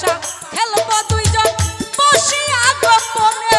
বর্ষা খেলব দুইজন বসিয়া গোপনে